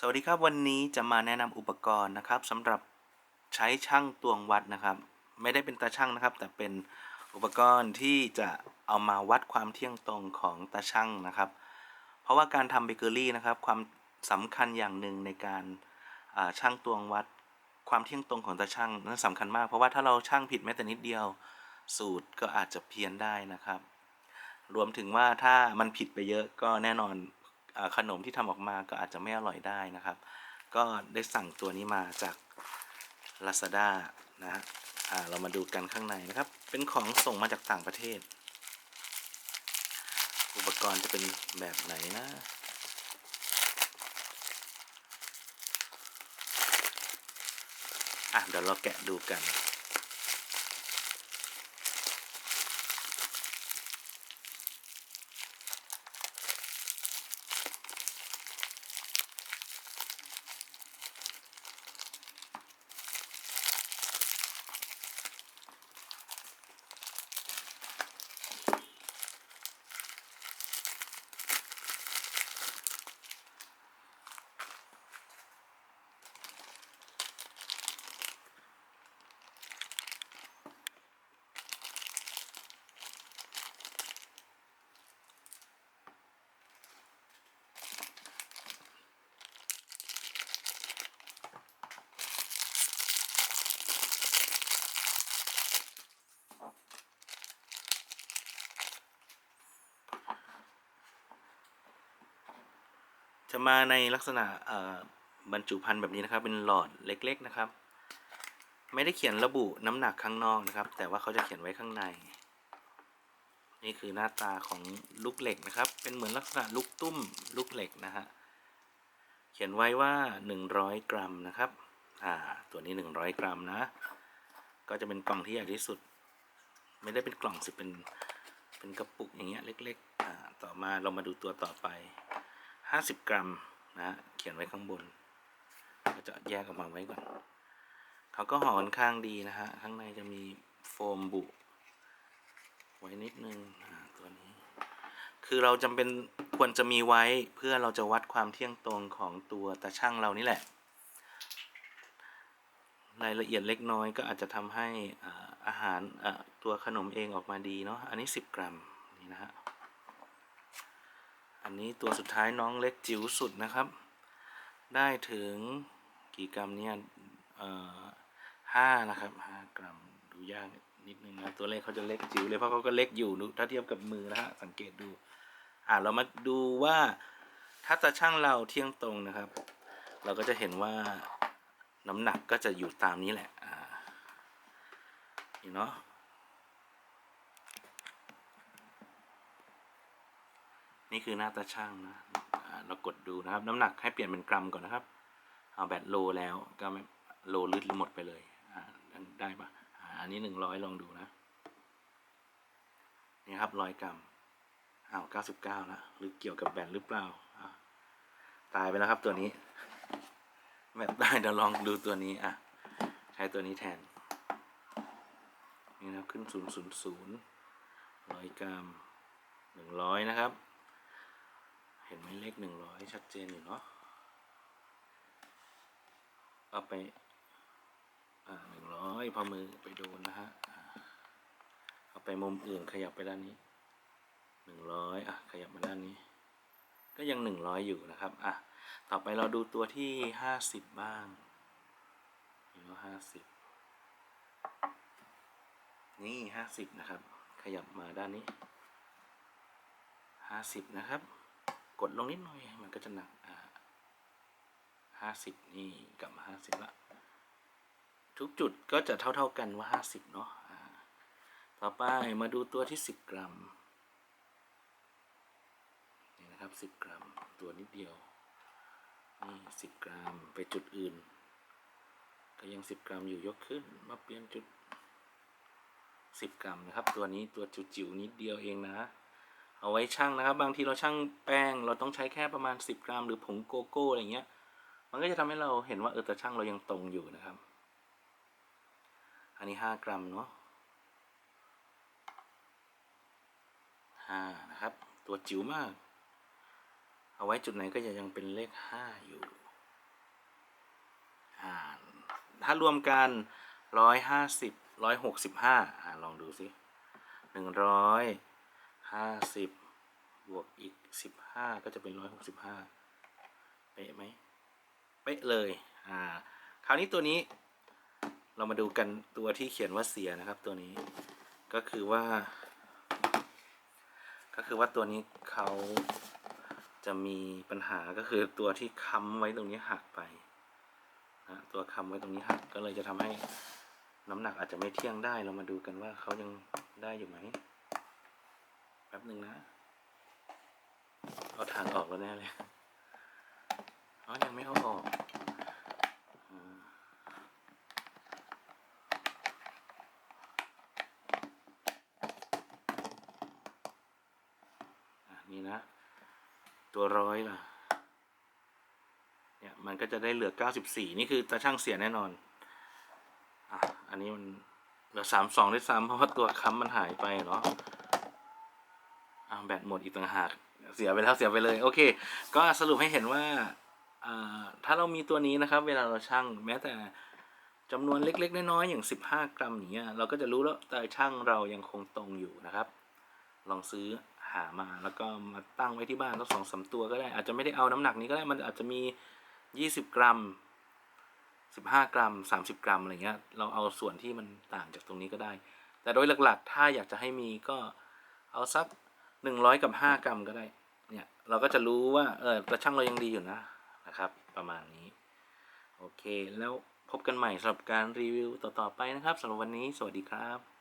สวัสดีครับวันนี้จะมาแนะนำอุปกรณ์นะครับสำหรับใช้ช่างตวงวัดนะครับ ไม่ได้เป็นตาช่างนะครับ แต่เป็นอุปกรณ์ที่จะเอามาวัดความเที่ยงตรงของตาช่างนะครับ เพราะว่าการทำเบเกอรี่นะครับความสำคัญอย่างหนึ่งในการช่างตวงวัดความเที่ยงตรงของตาช่างนั้นสำคัญมาก เพราะว่าถ้าเราช่างผิดแม้แต่นิดเดียวสูตรก็อาจจะเพี้ยนได้นะครับ รวมถึงว่าถ้ามันผิดไปเยอะก็แน่นอน ขนมที่ทำออกมาก็อาจจะไม่อร่อยได้นะครับ ก็ได้สั่งตัวนี้มาจาก Lazada นะฮะเรามาดูกันข้างในนะครับ เป็นของส่งมาจากต่างประเทศ อุปกรณ์จะเป็นแบบไหนนะ อะเดี๋ยวเราแกะดูกัน จะมาในลักษณะบรรจุภัณฑ์แบบนี้นะครับ เป็นหลอดเล็ก ๆนะครับ ไม่ได้เขียนระบุน้ำหนักข้างนอกนะครับ แต่ว่าเขาจะเขียนไว้ข้างใน นี่คือหน้าตาของลูกเหล็กนะครับ เป็นเหมือนลักษณะลูกตุ้มลูกเหล็กนะฮะเขียนไว้ว่า 100 กรัมนะครับอ่าตัวนี้ 100 กรัมนะ ก็จะเป็นกล่องที่ใหญ่ที่สุด ไม่ได้เป็นกล่องสิเป็นเป็นกระปุกอย่างเงี้ยเล็กๆอ่าต่อมาเรามาดูตัวต่อไป 50 กรัมนะฮะเขียนไว้ข้างบนก็จะแยกออกมาไว้ก่อนเขาก็ห่อค่อนข้างดีนะฮะข้างในจะมีโฟมบุไว้นิดนึงตัวนี้ คือเราจำเป็นควรจะมีไว้เพื่อเราจะวัดความเที่ยงตรงของตัวตาช่างเรานี่แหละ รายละเอียดเล็กน้อยก็อาจจะทำให้อาหารตัวขนมเองออกมาดีเนาะอันนี้ 10 กรัมนี่นะฮะ อันนี้ตัวสุดท้ายน้องเล็กจิ๋วสุดนะครับ ได้ถึงกี่กรัมเนี่ยเอ่อห้านะครับห้ากรัมดูยากนิดนึงนะตัวเลขเขาจะเล็กจิ๋วเลยเพราะเขาก็เล็กอยู่ถ้าเทียบกับมือนะฮะสังเกตดูอ่าเรามาดูว่าถ้าตาช่างเราเที่ยงตรงนะครับ เราก็จะเห็นว่าน้ำหนักก็จะอยู่ตามนี้แหละอ่านี่เนาะ นี่คือหน้าตาช่างนะเรากดดูนะครับ น้ำหนักให้เปลี่ยนเป็นกรัมก่อนนะครับ เอาแบตโลแล้วก็ไม่โลลึดหมดไปเลยได้ปะอันนี้หนึ่งร้อยลองดูนะนี่ครับร้อยกรัมอ้าวเก้าสิบเก้าละหรือเกี่ยวกับแบตหรือเปล่าตายไปแล้วครับตัวนี้แบตได้เดี๋ยวลองดูตัวนี้อะใช้ตัวนี้แทนนี่นะครับขึ้นศูนย์ศูนย์ศูนย์ร้อยกรัมหนึ่งร้อยนะครับ เห็นไหมเลขหนึ่งร้อยชัดเจนอยู่เนาะเอาไปหนึ่งร้อยพอมือไปโดนนะฮะเอาไปมุมอื่นขยับไปด้านนี้หนึ่งร้อยอะขยับมาด้านนี้ ก็ยังหนึ่งร้อยอยู่นะครับอะต่อไปเราดูตัวที่ห้าสิบบ้างนี่ก็ห้าสิบนี่ห้าสิบนะครับ ขยับมาด้านนี้ห้าสิบนะครับ กดลงนิดหน่อยมันก็จะหนักอ่าห้าสิบนี่กลับมาห้าสิบละทุกจุดก็จะเท่าๆกันว่าห้าสิบเนาะต่อไปมาดูตัวที่สิบกรัมนี่นะครับสิบกรัมตัวนิดเดียวนี่สิบกรัมไปจุดอื่น ก็ยังสิบกรัมอยู่ยกขึ้นมาเปลี่ยนจุดสิบกรัมนะครับ ตัวนี้ตัวจิ๋วๆนิดเดียวเองนะ เอาไว้ชั่งนะครับ บางทีเราชั่งแป้ง เราต้องใช้แค่ประมาณ 10 กรัม หรือผงโกโก้อะไรเงี้ย มันก็จะทำให้เราเห็นว่าเออแต่ช่างเรายังตรงอยู่นะครับ อันนี้ 5 กรัมเนาะห้านะครับ ตัวจิ๋วมาก เอาไว้จุดไหนก็จะยังเป็นเลข 5 อยู่อ่าถ้ารวมกันร้อยห้าสิบร้อยหกสิบห้าอ่าลองดูสิหนึ่งร้อย ห้าสิบบวกอีกสิบห้าก็จะเป็นร้อยหกสิบห้าเป๊ะไหมเป๊ะเลยอ่าคราวนี้ตัวนี้เรามาดูกันตัวที่เขียนว่าเสียนะครับตัวนี้ก็คือว่า ก็คือว่าตัวนี้เขาจะมีปัญหาก็คือตัวที่ค้ำไว้ตรงนี้หักไปนะตัวค้ำไว้ตรงนี้หักก็เลยจะทำให้น้ำหนักอาจจะไม่เที่ยงได้เรามาดูกันว่าเขายังได้อยู่ไหม แป๊บหนึ่งนะ เอาทางออกแล้วแน่เลยอ๋อยังไม่เอาออกอืมอะนี่นะ ตัวร้อยล่ะ เนี่ย มันก็จะได้เหลือ 94 นี่คือตาช่างเสียแน่นอนอะอันนี้มันเหลือ 32ด้วยซ้ำเพราะว่าตัวค้ำมันหายไปเนาะ อะแบตหมดอีกต่างหากเสียไปแล้วเสียไปเลย โอเค ก็สรุปให้เห็นว่าอ่าถ้าเรามีตัวนี้นะครับ เวลาเราชั่งแม้แต่จำนวนเล็ก ๆ น้อยๆอย่าง 15 กรัมอย่างเงี้ยเราก็จะรู้แล้วแต่ช่างเรายังคงตรงอยู่นะครับ ลองซื้อหามาแล้วก็มาตั้งไว้ที่บ้านสักสองสามตัวก็ได้ อาจจะไม่ได้เอาน้ำหนักนี้ก็ได้มันอาจจะมียี่สิบกรัมสิบห้ากรัมสามสิบกรัมอะไรเงี้ยเราเอาส่วนที่มันต่างจากตรงนี้ก็ได้ แต่โดยหลักๆ ถ้าอยากจะให้มีก็เอาสัก หนึ่งร้อยกับห้ากรัมก็ได้ เนี่ย เราก็จะรู้ว่า เออแต่ช่างเรายังดีอยู่นะ นะครับ ประมาณนี้ โอเค แล้วพบกันใหม่สำหรับการรีวิวต่อๆไปนะครับสำหรับวันนี้ สวัสดีครับ